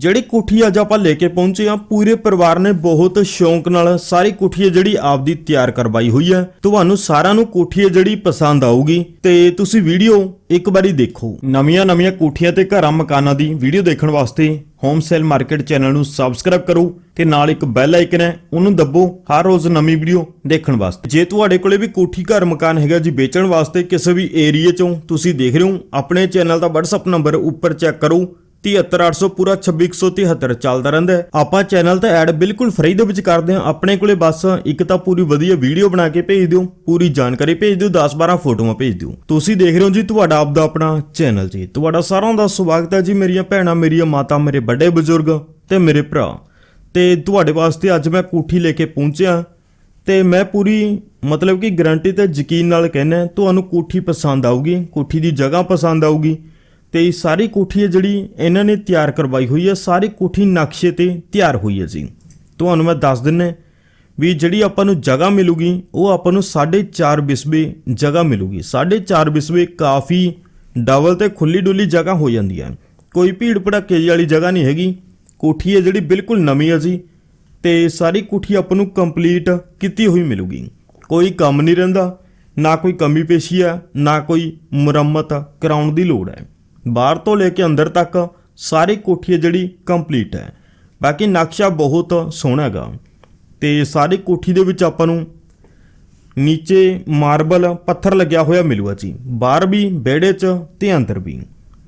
ਜਿਹੜੀ ਕੋਠੀ ਅੱਜ ਆਪਾਂ ਲੈ ਕੇ ਪਹੁੰਚੇ ਆ ਪੂਰੇ ਪਰਿਵਾਰ ਨੇ ਬਹੁਤ ਸ਼ੌਂਕ ਨਾਲ ਸਾਰੀ ਕੋਠੀ ਹੈ ਜਿਹੜੀ ਆਪਦੀ ਤਿਆਰ ਕਰਵਾਈ ਹੋਈ ਹੈ। ਤੁਹਾਨੂੰ ਸਾਰਿਆਂ ਨੂੰ ਕੋਠੀ ਹੈ ਜਿਹੜੀ ਪਸੰਦ ਆਊਗੀ ਤੇ ਤੁਸੀਂ ਵੀਡੀਓ ਇੱਕ ਵਾਰੀ ਦੇਖੋ। ਨਵੀਆਂ ਨਵੀਆਂ ਕੋਠੀਆਂ ਤੇ ਘਰਾਂ ਮਕਾਨਾਂ ਦੀ ਵੀਡੀਓ ਦੇਖਣ ਵਾਸਤੇ ਹੋਮ ਸੇਲ ਮਾਰਕੀਟ ਚੈਨਲ ਨੂੰ ਸਬਸਕ੍ਰਾਈਬ ਕਰੋ ਤੇ ਨਾਲ ਇੱਕ ਬੈਲ ਆਈਕਨ ਹੈ, ਉਹਨੂੰ ਦੱਬੋ ਹਰ ਰੋਜ਼ ਨਵੀਂ ਵੀਡੀਓ ਦੇਖਣ ਵਾਸਤੇ। ਜੇ ਤੁਹਾਡੇ ਕੋਲੇ ਵੀ ਕੋਠੀ, ਘਰ ਮਕਾਨ ਹੈਗਾ ਜੀ ਵੇਚਣ ਵਾਸਤੇ ਕਿਸੇ ਵੀ ਏਰੀਏ ਚੋਂ ਤੁਸੀਂ ਦੇਖ ਰਹੇ ਹੋ, ਆਪਣੇ ਚੈਨਲ ਦਾ WhatsApp ਨੰਬਰ ਉੱਪਰ ਚੈੱਕ ਕਰੋ। 73800 ਪੂਰਾ 26173 ਚੱਲਦਾ ਰਹਿੰਦਾ ਹੈ। ਆਪਾਂ ਚੈਨਲ ਤੇ ਐਡ ਬਿਲਕੁਲ ਫ੍ਰੀ ਦੇ ਵਿੱਚ ਕਰਦੇ ਹਾਂ। ਆਪਣੇ ਕੋਲੇ ਬਸ ਇੱਕ ਤਾਂ ਪੂਰੀ ਵਧੀਆ ਵੀਡੀਓ ਬਣਾ ਕੇ ਭੇਜ ਦਿਓ, ਪੂਰੀ ਜਾਣਕਾਰੀ ਭੇਜ ਦਿਓ 10-12 ਫੋਟੋਆਂ ਭੇਜ ਦਿਓ। ਤੁਸੀਂ ਦੇਖ ਰਹੇ ਹੋ ਜੀ ਤੁਹਾਡਾ ਆਪਦਾ ਆਪਣਾ ਚੈਨਲ ਜੀ। ਤੁਹਾਡਾ ਸਾਰਿਆਂ ਦਾ ਸਵਾਗਤ ਹੈ ਜੀ। ਮੇਰੀਆਂ ਭੈਣਾਂ, ਮੇਰੀਆਂ ਮਾਤਾ, ਮੇਰੇ ਵੱਡੇ ਬਜ਼ੁਰਗ ਤੇ ਮੇਰੇ ਭਰਾ। ਤੇ ਤੁਹਾਡੇ ਵਾਸਤੇ ਅੱਜ ਮੈਂ ਕੋਠੀ ਲੈ ਕੇ ਪਹੁੰਚਿਆ। ਤੇ ਮੈਂ ਪੂਰੀ ਮਤਲਬ ਕਿ ਗਾਰੰਟੀ ਤੇ ਯਕੀਨ ਨਾਲ ਕਹਿੰਦਾ, ਤੁਹਾਨੂੰ ਕੋਠੀ ਪਸੰਦ ਆਊਗੀ, ਕੋਠੀ ਦੀ ਜਗ੍ਹਾ ਪਸੰਦ ਆਊਗੀ। ਤੇ ਇਹ ਸਾਰੀ ਕੋਠੀ ਹੈ ਜਿਹੜੀ ਇਹਨਾਂ ਨੇ ਤਿਆਰ ਕਰਵਾਈ ਹੋਈ ਹੈ, ਸਾਰੀ ਕੋਠੀ ਨਕਸ਼ੇ ਤੇ ਤਿਆਰ ਹੋਈ ਹੈ ਜੀ। ਤੁਹਾਨੂੰ ਮੈਂ ਦੱਸ ਦਿੰਨਾ ਵੀ ਜਿਹੜੀ ਆਪਾਂ ਨੂੰ ਜਗ੍ਹਾ ਮਿਲੂਗੀ, ਉਹ ਆਪਾਂ ਨੂੰ 4.5 ਬਿਸਵੇ ਜਗ੍ਹਾ ਮਿਲੂਗੀ। 4.5 ਬਿਸਵੇ ਕਾਫੀ ਡਬਲ ਤੇ ਖੁੱਲੀ ਡੁੱਲੀ ਜਗ੍ਹਾ ਹੋ ਜਾਂਦੀ ਹੈ ਕੋਈ ਭੀੜ ਭੜੱਕੇ ਵਾਲੀ ਜਗ੍ਹਾ ਨਹੀਂ ਹੈਗੀ। ਕੋਠੀ ਹੈ ਜਿਹੜੀ ਬਿਲਕੁਲ ਨਵੀਂ ਹੈ ਜੀ ਤੇ ਸਾਰੀ ਕੋਠੀ ਆਪਾਂ ਨੂੰ ਕੰਪਲੀਟ ਕੀਤੀ ਹੋਈ ਮਿਲੂਗੀ। ਕੋਈ ਕੰਮ ਨਹੀਂ ਰਹਿੰਦਾ, ਨਾ ਕੋਈ ਕਮੀ ਪੇਸ਼ੀ ਹੈ ਨਾ ਕੋਈ ਮੁਰੰਮਤ ਕਰਾਉਣ ਦੀ ਲੋੜ ਹੈ। ਬਾਹਰ ਤੋਂ ਲੈ ਕੇ ਅੰਦਰ ਤੱਕ ਸਾਰੀ ਕੋਠੀ ਹੈ ਜਿਹੜੀ ਕੰਪਲੀਟ ਹੈ। ਬਾਕੀ ਨਕਸ਼ਾ ਬਹੁਤ ਸੋਹਣਾ ਹੈਗਾ। ਤੇ ਸਾਰੀ ਕੋਠੀ ਦੇ ਵਿੱਚ ਆਪਾਂ ਨੂੰ ਨੀਚੇ ਮਾਰਬਲ, ਪੱਥਰ ਲੱਗਿਆ ਹੋਇਆ ਮਿਲੂਗਾ ਜੀ। ਬਾਹਰ ਵੀ, ਵਿਹੜੇ 'ਚ ਤੇ ਅੰਦਰ ਵੀ।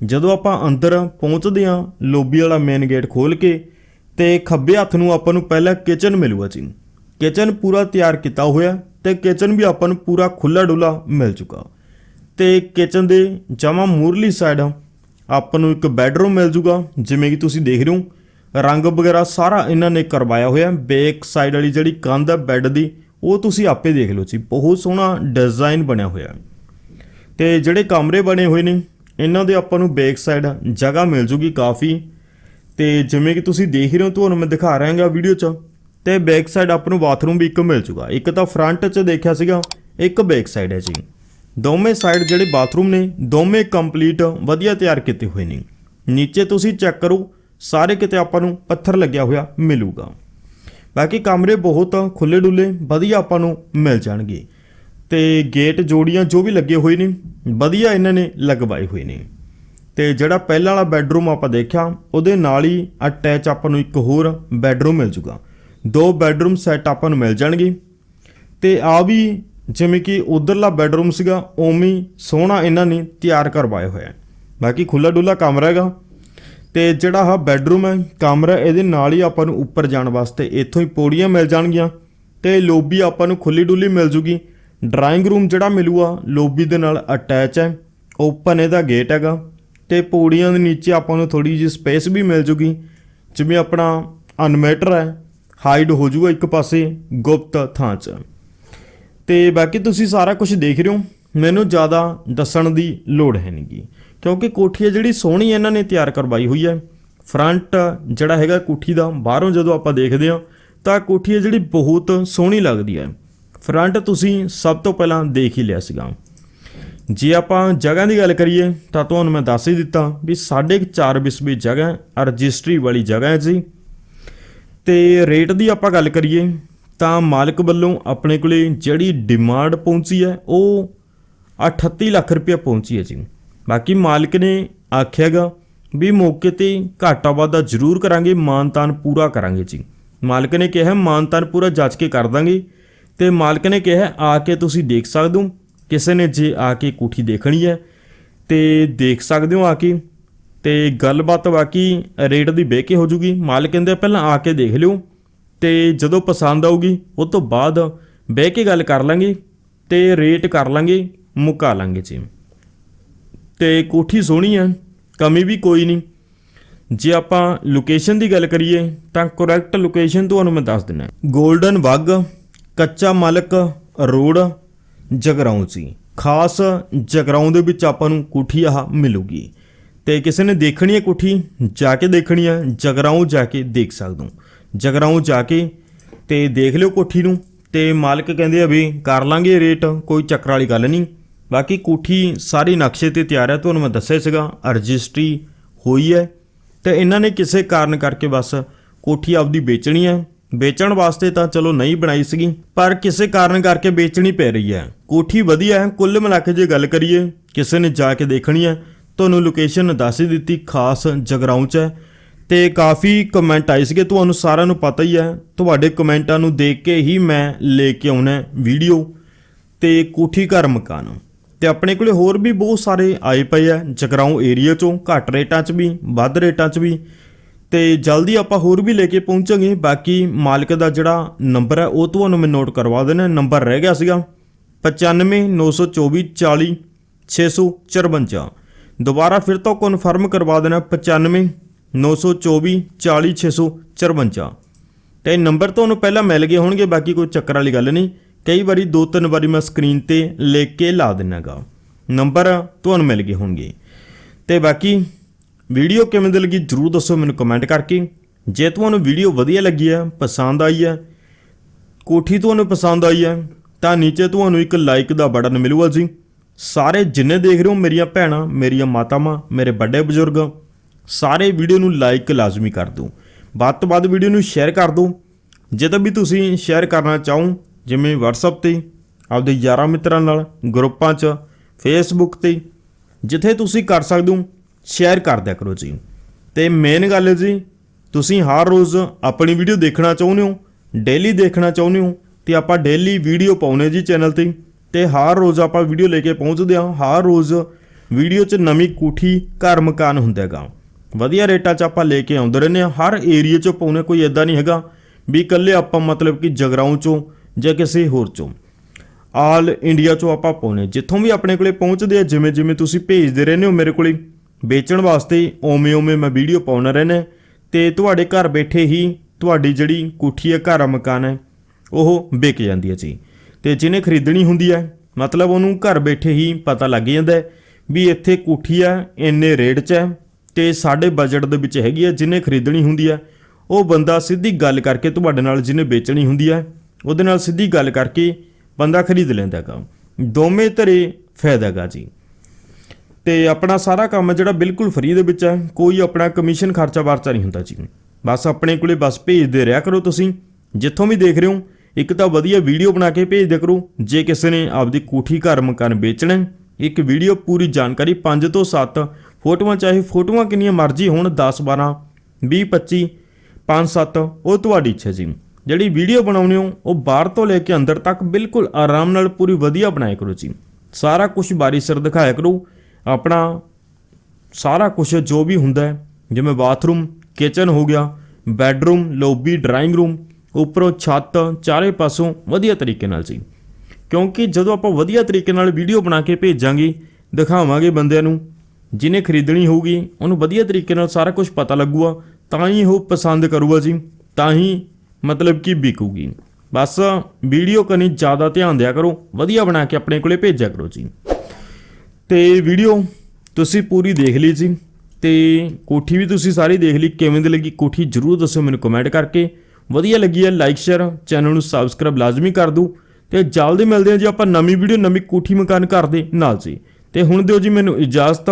ਜਦੋਂ ਆਪਾਂ ਅੰਦਰ ਪਹੁੰਚਦੇ ਹਾਂ, ਲੋਬੀ ਵਾਲਾ ਮੇਨ ਗੇਟ ਖੋਲ ਕੇ ਤੇ ਖੱਬੇ ਹੱਥ ਨੂੰ ਆਪਾਂ ਨੂੰ ਪਹਿਲਾਂ ਕਿਚਨ ਮਿਲੂਗਾ ਜੀ। ਕਿਚਨ ਪੂਰਾ ਤਿਆਰ ਕੀਤਾ ਹੋਇਆ ਤੇ ਕਿਚਨ ਵੀ ਆਪਾਂ ਨੂੰ ਪੂਰਾ ਖੁੱਲਾ ਡੁੱਲਾ ਮਿਲ ਚੁੱਕਾ। ਤੇ ਕਿਚਨ ਦੇ ਜਮਾ ਮੂਰਲੀ ਸਾਈਡ ਆਪਾਂ ਨੂੰ ਇੱਕ ਬੈਡਰੂਮ ਮਿਲ ਜੂਗਾ, ਜਿਵੇਂ ਕਿ ਤੁਸੀਂ ਦੇਖ ਰਹੇ ਹੋ। ਰੰਗ ਵਗੈਰਾ ਸਾਰਾ ਇਹਨਾਂ ਨੇ ਕਰਵਾਇਆ ਹੋਇਆ, ਬੈਕ ਸਾਈਡ ਵਾਲੀ ਜਿਹੜੀ ਕੰਧ ਹੈ ਬੈੱਡ ਦੀ, ਉਹ ਤੁਸੀਂ ਆਪੇ ਦੇਖ ਲਓ ਜੀ, ਬਹੁਤ ਸੋਹਣਾ ਡਿਜ਼ਾਈਨ ਬਣਿਆ ਹੋਇਆ। ਹੈ। ਤੇ ਜਿਹੜੇ ਕਮਰੇ ਬਣੇ ਹੋਏ ਨੇ, ਇਹਨਾਂ ਦੇ ਆਪਾਂ ਨੂੰ ਬੈਕ ਸਾਈਡ ਜਗ੍ਹਾ ਮਿਲ ਜੂਗੀ ਕਾਫੀ। ਤੇ ਜਿਵੇਂ ਕਿ ਤੁਸੀਂ ਦੇਖ ਰਹੇ ਹੋ, ਤੁਹਾਨੂੰ ਮੈਂ ਦਿਖਾ ਰਿਹਾਗਾ ਵੀਡੀਓ 'ਚ, ਤੇ ਬੈਕ ਸਾਈਡ ਆਪਾਂ ਨੂੰ ਬਾਥਰੂਮ ਵੀ ਇੱਕ ਮਿਲ ਜੂਗਾ। ਇੱਕ ਤਾਂ ਫਰੰਟ 'ਚ ਦੇਖਿਆ ਸੀਗਾ, ਇੱਕ ਬੈਕ ਸਾਈਡ ਹੈ ਜੀ। ਦੋਵੇਂ ਸਾਈਡ ਜਿਹੜੇ ਬਾਥਰੂਮ ਨੇ, ਦੋਵੇਂ ਕੰਪਲੀਟ ਵਧੀਆ ਤਿਆਰ ਕੀਤੇ ਹੋਏ ਨੇ। ਨੀਚੇ ਤੁਸੀਂ ਚੈੱਕ ਕਰੋ, ਸਾਰੇ ਕਿਤੇ ਆਪਾਂ ਨੂੰ ਪੱਥਰ ਲੱਗਿਆ ਹੋਇਆ ਮਿਲੂਗਾ। ਬਾਕੀ ਕਮਰੇ ਬਹੁਤ ਖੁੱਲੇ ਡੁੱਲੇ ਵਧੀਆ ਆਪਾਂ ਨੂੰ ਮਿਲ ਜਾਣਗੇ। ਤੇ ਗੇਟ ਜੋੜੀਆਂ ਜੋ ਵੀ ਲੱਗੇ ਹੋਏ ਨੇ, ਵਧੀਆ ਇਹਨਾਂ ਨੇ ਲਗਵਾਏ ਹੋਏ ਨੇ। ਤੇ ਜਿਹੜਾ ਪਹਿਲਾਂ ਵਾਲਾ ਬੈੱਡਰੂਮ ਆਪਾਂ ਦੇਖਿਆ, ਉਹਦੇ ਨਾਲ ਹੀ ਅਟੈਚ ਆਪਾਂ ਨੂੰ ਇੱਕ ਹੋਰ ਬੈੱਡਰੂਮ ਮਿਲ ਜੂਗਾ। ਦੋ ਬੈੱਡਰੂਮ ਸੈੱਟ ਆਪਾਂ ਨੂੰ ਮਿਲ ਜਾਣਗੇ। ਤੇ ਆ ਵੀ ਜਿਵੇਂ ਕਿ ਉਧਰਲਾ ਬੈੱਡਰੂਮ ਸੀਗਾ ਉਵੇਂ ਸੋਹਣਾ ਇਹਨਾਂ ਨੇ ਤਿਆਰ ਕਰਵਾਇਆ ਹੋਇਆ ਹੈ ਬਾਕੀ ਖੁੱਲਾ ਡੁੱਲਾ ਕਮਰਾ ਹੈਗਾ ਤੇ ਜਿਹੜਾ ਆਹ ਬੈੱਡਰੂਮ ਹੈ ਕਮਰਾ ਇਹਦੇ ਨਾਲ ਹੀ ਆਪਾਂ ਨੂੰ ਉੱਪਰ ਜਾਣ ਵਾਸਤੇ ਇੱਥੋਂ ਹੀ ਪੌੜੀਆਂ ਮਿਲ ਜਾਣਗੀਆਂ ਤੇ ਲੋਬੀ ਆਪਾਂ ਨੂੰ ਖੁੱਲੀ ਡੁੱਲੀ ਮਿਲ ਜੂਗੀ। ਡਰਾਇੰਗ ਰੂਮ ਜਿਹੜਾ ਮਿਲੂਗਾ, ਲੋਬੀ ਦੇ ਨਾਲ ਅਟੈਚ ਹੈ, ਓਪਨ ਇਹਦਾ ਗੇਟ ਹੈਗਾ ਤੇ ਪੌੜੀਆਂ ਦੇ ਨੀਚੇ ਆਪਾਂ ਨੂੰ ਥੋੜੀ ਜਿਹੀ ਸਪੇਸ ਵੀ ਮਿਲ ਜੂਗੀ। ਜਿਵੇਂ ਆਪਣਾ ਅਨਮੈਟਰ ਹੈ, ਹਾਈਡ ਹੋ ਜੂਗਾ ਇੱਕ ਪਾਸੇ ਗੁਪਤ ਥਾਂ 'ਚ। ਤੇ ਬਾਕੀ ਤੁਸੀਂ ਸਾਰਾ ਕੁਝ ਦੇਖ ਰਹੇ ਹੋ, ਮੈਨੂੰ ਜ਼ਿਆਦਾ ਦੱਸਣ ਦੀ ਲੋੜ ਹੈ ਨਹੀਂਗੀ ਕਿਉਂਕਿ ਕੋਠੀ ਹੈ ਜਿਹੜੀ ਸੋਹਣੀ ਇਹਨਾਂ ਨੇ ਤਿਆਰ ਕਰਵਾਈ ਹੋਈ ਹੈ। ਫਰੰਟ ਜਿਹੜਾ ਹੈਗਾ ਕੋਠੀ ਦਾ, ਬਾਹਰੋਂ ਜਦੋਂ ਆਪਾਂ ਦੇਖਦੇ ਹਾਂ, ਤਾਂ ਕੋਠੀ ਹੈ ਜਿਹੜੀ ਬਹੁਤ ਸੋਹਣੀ ਲੱਗਦੀ ਹੈ। ਫਰੰਟ ਤੁਸੀਂ ਸਭ ਤੋਂ ਪਹਿਲਾਂ ਦੇਖ ਹੀ ਲਿਆ ਸੀਗਾ। ਜੇ ਆਪਾਂ ਜਗ੍ਹਾ ਦੀ ਗੱਲ ਕਰੀਏ, ਤਾਂ ਤੁਹਾਨੂੰ ਮੈਂ ਦੱਸ ਹੀ ਦਿੱਤਾ ਵੀ 4.5 ਬਿਸਵੇ ਜਗ੍ਹਾ ਰਜਿਸਟਰੀ ਵਾਲੀ ਜਗ੍ਹਾ ਹੈ ਜੀ। ਤੇ ਰੇਟ ਦੀ ਆਪਾਂ ਗੱਲ ਕਰੀਏ ਤਾਂ ਮਾਲਕ ਵੱਲੋਂ ਆਪਣੇ ਕੋਲੇ ਜਿਹੜੀ ਡਿਮਾਂਡ ਪਹੁੰਚੀ ਹੈ, ਉਹ 38 ਲੱਖ ਰੁਪਏ ਪਹੁੰਚੀ ਹੈ ਜੀ। ਬਾਕੀ ਮਾਲਕ ਨੇ ਆਖਿਆਗਾ ਵੀ ਮੌਕੇ ਤੇ ਘਾਟਾ ਵਾਧਾ ਜ਼ਰੂਰ ਕਰਾਂਗੇ, ਮਾਨਤਾਨ ਪੂਰਾ ਕਰਾਂਗੇ ਜੀ। ਮਾਲਕ ਨੇ ਕਿਹਾ, ਮਾਨਤਾਨ ਪੂਰਾ ਜੱਜ ਕੇ ਕਰ ਦਾਂਗੇ ਤੇ ਮਾਲਕ ਨੇ ਕਿਹਾ, ਆ ਕੇ ਤੁਸੀਂ ਦੇਖ ਸਕਦੇ ਹੋ, ਕਿਸੇ ਨੇ ਜੇ ਆ ਕੇ ਕੋਠੀ ਦੇਖਣੀ ਹੈ ਤੇ ਦੇਖ ਸਕਦੇ ਹੋ ਆ ਕੇ। ਤੇ ਗੱਲਬਾਤ ਬਾਕੀ ਰੇਟ ਦੀ ਬਹਿ ਕੇ ਹੋ ਜੂਗੀ। ਮਾਲਕ ਕਹਿੰਦੇ ਪਹਿਲਾਂ ਆ ਕੇ ਦੇਖ ਲਿਓ। ਤੇ ਜਦੋਂ ਪਸੰਦ ਆਊਗੀ, ਉਹ ਤੋਂ ਬਾਅਦ ਬਹਿ ਕੇ ਗੱਲ ਕਰ ਲਾਂਗੇ ਤੇ ਰੇਟ ਕਰ ਲਾਂਗੇ, ਮੁਕਾ ਲਾਂਗੇ ਜਿਵੇਂ। ਤੇ ਕੋਠੀ ਸੋਹਣੀ ਆ, ਕਮੀ ਵੀ ਕੋਈ ਨਹੀਂ। ਜੇ ਆਪਾਂ ਲੋਕੇਸ਼ਨ ਦੀ ਗੱਲ ਕਰੀਏ, ਤਾਂ ਕਰੈਕਟ ਲੋਕੇਸ਼ਨ ਤੁਹਾਨੂੰ ਮੈਂ ਦੱਸ ਦਿੰਦਾ। 골ਡਨ ਵੱਗ ਕੱਚਾ ਮਾਲਕ, ਰੋਡ, ਜਗਰਾਉਂ ਸੀ ਖਾਸ ਜਗਰਾਉਂ ਦੇ ਵਿੱਚ ਆਪਾਂ ਨੂੰ ਕੋਠੀ ਆਹ ਮਿਲੂਗੀ। ਤੇ ਕਿਸੇ ਨੇ ਦੇਖਣੀ ਹੈ ਕੋਠੀ, ਜਾ ਕੇ ਦੇਖਣੀ ਹੈ, ਜਗਰਾਉਂ ਜਾ ਕੇ ਦੇਖ ਸਕਦੇ ਜਗਰਾਉਂ ਜਾ ਕੇ ਤੇ ਦੇਖ ਲਿਓ ਕੋਠੀ ਨੂੰ ਤੇ ਮਾਲਕ ਕਹਿੰਦੇ ਆ ਵੀ ਕਰ ਲਾਂਗੇ ਰੇਟ, ਕੋਈ ਚੱਕਰ ਵਾਲੀ ਗੱਲ ਨਹੀਂ। ਬਾਕੀ ਕੋਠੀ ਸਾਰੀ ਨਕਸ਼ੇ ਤੇ ਤਿਆਰ ਹੈ ਤੁਹਾਨੂੰ ਮੈਂ ਦੱਸਿਆ ਸੀਗਾ, ਰਜਿਸਟਰੀ ਹੋਈ ਹੈ। ਤੇ ਇਹਨਾਂ ਨੇ ਕਿਸੇ ਕਾਰਨ ਕਰਕੇ ਬਸ ਕੋਠੀ ਆਪਦੀ ਵੇਚਣੀ ਹੈ। ਵੇਚਣ ਵਾਸਤੇ ਤਾਂ ਚਲੋ ਨਹੀਂ ਬਣਾਈ ਸੀਗੀ, ਪਰ ਕਿਸੇ ਕਾਰਨ ਕਰਕੇ ਵੇਚਣੀ ਪੈ ਰਹੀ ਹੈ। ਕੋਠੀ ਵਧੀਆ ਹੈ, ਕੁੱਲ ਮਿਲਾ ਕੇ ਜੇ ਗੱਲ ਕਰੀਏ, ਕਿਸੇ ਨੇ ਜਾ ਕੇ ਦੇਖਣੀ ਹੈ। ਤੁਹਾਨੂੰ ਲੋਕੇਸ਼ਨ ਦੱਸ ਹੀ ਦਿੱਤੀ, ਖਾਸ ਜਗਰਾਉਂ ਚ ਹੈ। ਤੇ ਕਾਫੀ ਕਮੈਂਟ ਆਏ ਸੀਗੇ, ਤੁਹਾਨੂੰ ਸਾਰਿਆਂ ਨੂੰ ਪਤਾ ਹੀ ਹੈ। ਤੁਹਾਡੇ ਕਮੈਂਟਾਂ ਨੂੰ ਦੇਖ ਕੇ ਹੀ ਮੈਂ ਲੈ ਕੇ ਆਉਣਾ ਵੀਡੀਓ ਤੇ ਕੋਠੀ ਘਰ ਮਕਾਨ। ਤੇ ਆਪਣੇ ਕੋਲੇ ਹੋਰ ਵੀ ਬਹੁਤ ਸਾਰੇ ਆਏ ਪਏ ਆ, ਜਗਰਾਉਂ ਏਰੀਆ ਚੋਂ, ਘੱਟ ਰੇਟਾਂ 'ਚ ਵੀ, ਵੱਧ ਰੇਟਾਂ 'ਚ ਵੀ। ਤੇ ਜਲਦੀ ਆਪਾਂ ਹੋਰ ਵੀ ਲੈ ਕੇ ਪਹੁੰਚਾਂਗੇ। ਬਾਕੀ ਮਾਲਕ ਦਾ ਜਿਹੜਾ ਨੰਬਰ ਹੈ, ਉਹ ਤੁਹਾਨੂੰ ਮੈਂ ਨੋਟ ਕਰਵਾ ਦੇਣਾ। ਨੰਬਰ ਰਹਿ ਗਿਆ ਸੀਗਾ 959424 40 654 ਦੁਬਾਰਾ ਫਿਰ ਤੋਂ ਕਨਫਰਮ ਕਰਵਾ ਦੇਣਾ 95 924 40 654 ਤੇ ਨੰਬਰ ਤੁਹਾਨੂੰ ਪਹਿਲਾਂ ਮਿਲ ਗਏ ਹੋਣਗੇ, ਬਾਕੀ ਕੋਈ ਚੱਕਰ ਵਾਲੀ ਗੱਲ ਨਹੀਂ। ਕਈ ਵਾਰੀ ਦੋ ਤਿੰਨ ਵਾਰੀ ਮੈਂ ਸਕਰੀਨ ਤੇ ਲਿਖ ਕੇ ਲਾ ਦਿੰਨਾਗਾ ਨੰਬਰ ਤੁਹਾਨੂੰ ਮਿਲ ਗਏ ਹੋਣਗੇ। ਤੇ ਬਾਕੀ ਵੀਡੀਓ ਕਿਵੇਂ ਦੀ ਲੱਗੀ ਜਰੂਰ ਦੱਸੋ ਮੈਨੂੰ ਕਮੈਂਟ ਕਰਕੇ। ਜੇ ਤੁਹਾਨੂੰ ਵੀਡੀਓ ਵਧੀਆ ਲੱਗੀ ਹੈ ਪਸੰਦ ਆਈ ਹੈ ਕੋਠੀ ਤੁਹਾਨੂੰ ਪਸੰਦ ਆਈ ਹੈ ਤਾਂ ਨੀਚੇ ਤੁਹਾਨੂੰ ਇੱਕ ਲਾਈਕ ਦਾ ਬਟਨ ਮਿਲੂਗਾ ਜੀ। ਸਾਰੇ ਜਿੰਨੇ ਦੇਖ ਰਹੇ ਹੋ ਮੇਰੀਆਂ ਭੈਣਾਂ, ਮੇਰੀਆਂ ਮਾਤਾਵਾਂ, ਮੇਰੇ ਵੱਡੇ ਬਜ਼ੁਰਗ ਸਾਰੇ ਵੀਡੀਓ ਨੂੰ ਲਾਈਕ ਲਾਜ਼ਮੀ ਕਰ ਦਿਓ। ਵੱਧ ਤੋਂ ਵੱਧ ਵੀਡੀਓ ਨੂੰ ਸ਼ੇਅਰ ਕਰ ਦਿਓ। ਜਦੋਂ ਵੀ ਤੁਸੀਂ ਸ਼ੇਅਰ ਕਰਨਾ ਚਾਹੋ, ਜਿਵੇਂ WhatsApp ਤੇ, ਆਪਦੇ ਯਾਰਾਂ ਮਿੱਤਰਾਂ ਨਾਲ, ਗਰੁੱਪਾਂ 'ਚ, Facebook ਤੇ, ਜਿੱਥੇ ਤੁਸੀਂ ਕਰ ਸਕਦੇ ਹੋ ਸ਼ੇਅਰ ਕਰ ਦਿਆ ਕਰੋ ਜੀ। ਤੇ ਮੇਨ ਗੱਲ ਹੈ ਜੀ, ਤੁਸੀਂ ਹਰ ਰੋਜ਼ ਆਪਣੀ ਵੀਡੀਓ ਦੇਖਣਾ ਚਾਹੁੰਦੇ ਹੋ ਡੇਲੀ ਦੇਖਣਾ ਚਾਹੁੰਦੇ ਹੋ, ਤੇ ਆਪਾਂ ਡੇਲੀ ਵੀਡੀਓ ਪਾਉਨੇ ਜੀ ਚੈਨਲ ਤੇ। ਤੇ ਹਰ ਰੋਜ਼ ਆਪਾਂ ਵੀਡੀਓ ਲੈ ਕੇ ਪਹੁੰਚਦੇ ਹਾਂ। ਹਰ ਰੋਜ਼ ਵੀਡੀਓ 'ਚ ਨਵੀਂ ਕੋਠੀ ਘਰ ਮਕਾਨ ਹੁੰਦਾਗਾ। ਵਧੀਆ ਰੇਟਾਂ 'ਚ ਆਪਾਂ ਲੈ ਕੇ ਆਉਂਦੇ ਰਹਿੰਦੇ ਹਾਂ। ਹਰ ਏਰੀਆ 'ਚੋਂ ਪਾਉਨੇ ਕੋਈ ਇਦਾਂ ਨਹੀਂ ਹੈਗਾ ਵੀ ਇਕੱਲੇ ਆਪਾਂ ਮਤਲਬ ਕਿ ਜਗਰਾਉਂ 'ਚੋਂ ਜਾਂ ਕਿਸੇ ਹੋਰ 'ਚੋਂ। ਆਲ ਇੰਡੀਆ 'ਚੋਂ ਆਪਾਂ ਪਾਉਨੇ ਜਿੱਥੋਂ ਵੀ ਆਪਣੇ ਕੋਲੇ ਪਹੁੰਚਦੇ ਆ ਜਿਵੇਂ ਜਿਵੇਂ ਤੁਸੀਂ ਭੇਜਦੇ ਰਹਿੰਦੇ ਹੋ ਮੇਰੇ ਕੋਲੇ, ਵੇਚਣ ਵਾਸਤੇ ਓਵੇਂ ਓਵੇਂ ਮੈਂ ਵੀਡੀਓ ਪਾਉਣਾ ਰਹਿੰਦਾ ਤੇ ਤੁਹਾਡੇ ਘਰ ਬੈਠੇ ਹੀ ਤੁਹਾਡੀ ਜਿਹੜੀ ਕੋਠੀ ਹੈ, ਘਰ ਮਕਾਨ ਹੈ, ਉਹ ਵਿਕ ਜਾਂਦੀ ਹੈ ਜੀ। ਤੇ ਜਿਹਨੇ ਖਰੀਦਣੀ ਹੁੰਦੀ ਹੈ, ਮਤਲਬ ਉਹਨੂੰ ਘਰ ਬੈਠੇ ਹੀ ਪਤਾ ਲੱਗ ਜਾਂਦਾ ਵੀ ਇੱਥੇ ਕੋਠੀ ਹੈ, ਇੰਨੇ ਰੇਟ 'ਚ ਹੈ ਤੇ ਸਾਡੇ ਬਜਟ ਦੇ ਵਿੱਚ ਹੈਗੀ ਹੈ ਜਿਹਨੇ ਖਰੀਦਣੀ ਹੁੰਦੀ ਹੈ ਉਹ ਬੰਦਾ ਸਿੱਧੀ ਗੱਲ ਕਰਕੇ ਤੁਹਾਡੇ ਨਾਲ ਜਿਹਨੇ ਵੇਚਣੀ ਹੁੰਦੀ ਹੈ ਉਹਦੇ ਨਾਲ ਸਿੱਧੀ ਗੱਲ ਕਰਕੇ ਬੰਦਾ ਖਰੀਦ ਲੈਂਦਾ ਹੈਗਾ ਦੋਵੇਂ ਧਰੇ ਫਾਇਦਾ ਹੈਗਾ ਜੀ। ਤੇ ਆਪਣਾ ਸਾਰਾ ਕੰਮ ਜਿਹੜਾ ਬਿਲਕੁਲ ਫ੍ਰੀ ਦੇ ਵਿੱਚ ਹੈ ਕੋਈ ਆਪਣਾ ਕਮਿਸ਼ਨ ਖਰਚਾ ਵਰਚਾ ਨਹੀਂ ਹੁੰਦਾ ਜੀ। ਬਸ ਆਪਣੇ ਕੋਲੇ ਬਸ ਭੇਜਦੇ ਰਿਹਾ ਕਰੋ ਤੁਸੀਂ। ਜਿੱਥੋਂ ਵੀ ਦੇਖ ਰਹੇ ਹੋ, ਇੱਕ ਤਾਂ ਵਧੀਆ ਵੀਡੀਓ ਬਣਾ ਕੇ ਭੇਜ ਦਿਆ ਕਰੋ। ਜੇ ਕਿਸੇ ਨੇ ਆਪਦੀ ਕੋਠੀ ਘਰ ਮਕਾਨ ਵੇਚਣਾ ਇੱਕ ਵੀਡੀਓ ਪੂਰੀ ਜਾਣਕਾਰੀ 5 ਤੋਂ 7 ਫੋਟੋਆਂ, ਚਾਹੇ ਫੋਟੋਆਂ ਕਿੰਨੀਆਂ ਮਰਜ਼ੀ ਹੋਣ 10 12 20 25 5 7 ਉਹ ਤੁਹਾਡੀ ਇੱਛਾ ਜੀ। ਜਿਹੜੀ ਵੀਡੀਓ ਬਣਾਉਣੀ ਹੋ, ਉਹ ਬਾਹਰ ਤੋਂ ਲੈ ਕੇ ਅੰਦਰ ਤੱਕ ਬਿਲਕੁਲ ਆਰਾਮ ਨਾਲ ਪੂਰੀ ਵਧੀਆ ਬਣਾਇਆ ਕਰੋ ਜੀ। ਸਾਰਾ ਕੁਝ ਬਾਰੀ ਸਿਰ ਦਿਖਾਇਆ ਕਰੋ। ਆਪਣਾ ਸਾਰਾ ਕੁਝ ਜੋ ਵੀ ਹੁੰਦਾ ਹੈ, ਜਿਵੇਂ ਬਾਥਰੂਮ ਕਿਚਨ ਹੋ ਗਿਆ, ਬੈੱਡਰੂਮ ਲੌਬੀ ਡਰਾਇੰਗ ਰੂਮ ਉੱਪਰੋਂ ਛੱਤ, ਚਾਰੇ ਪਾਸੋਂ ਵਧੀਆ ਤਰੀਕੇ ਨਾਲ ਸੀ ਕਿਉਂਕਿ ਜਦੋਂ ਆਪਾਂ ਵਧੀਆ ਤਰੀਕੇ ਨਾਲ ਵੀਡੀਓ ਬਣਾ ਕੇ ਭੇਜਾਂਗੇ, ਦਿਖਾਵਾਂਗੇ ਬੰਦਿਆਂ ਨੂੰ, ਜਿਹਨੇ ਖਰੀਦਣੀ ਹੋਊਗੀ, ਉਹਨੂੰ ਵਧੀਆ ਤਰੀਕੇ ਨਾਲ ਸਾਰਾ ਕੁਝ ਪਤਾ ਲੱਗੂਗਾ, ਤਾਂ ਹੀ ਉਹ ਪਸੰਦ ਕਰੂਗਾ ਜੀ, ਤਾਂ ਹੀ ਮਤਲਬ ਕਿ ਵਿਕੂਗੀ। ਬਸ ਵੀਡੀਓ ਕਨੀ ਜ਼ਿਆਦਾ ਧਿਆਨ ਦਿਆ ਕਰੋ, ਵਧੀਆ ਬਣਾ ਕੇ ਆਪਣੇ ਕੋਲੇ ਭੇਜਿਆ ਕਰੋ ਜੀ। ਤੇ ਵੀਡੀਓ ਤੁਸੀਂ ਪੂਰੀ ਦੇਖ ਲਈ ਜੀ, ਤੇ ਕੋਠੀ ਵੀ ਤੁਸੀਂ ਸਾਰੀ ਦੇਖ ਲਈ, ਕਿਵੇਂ ਦੀ ਲੱਗੀ ਕੋਠੀ ਜਰੂਰ ਦੱਸੋ ਮੈਨੂੰ ਕਮੈਂਟ ਕਰਕੇ। ਵਧੀਆ ਲੱਗੀ ਹੈ ਲਾਈਕ ਸ਼ੇਅਰ ਚੈਨਲ ਨੂੰ ਸਬਸਕ੍ਰਾਈਬ ਲਾਜ਼ਮੀ ਕਰ ਦਿਓ। ਤੇ ਜਲਦੀ ਮਿਲਦੇ ਹਾਂ ਜੀ, ਆਪਾਂ ਨਵੀਂ ਵੀਡੀਓ ਨਵੀਂ ਕੋਠੀ ਮਕਾਨ ਘਰ ਦੇ ਨਾਲ ਜੀ। ਤੇ ਹੁਣ ਦਿਓ ਜੀ ਮੈਨੂੰ ਇਜਾਜ਼ਤ।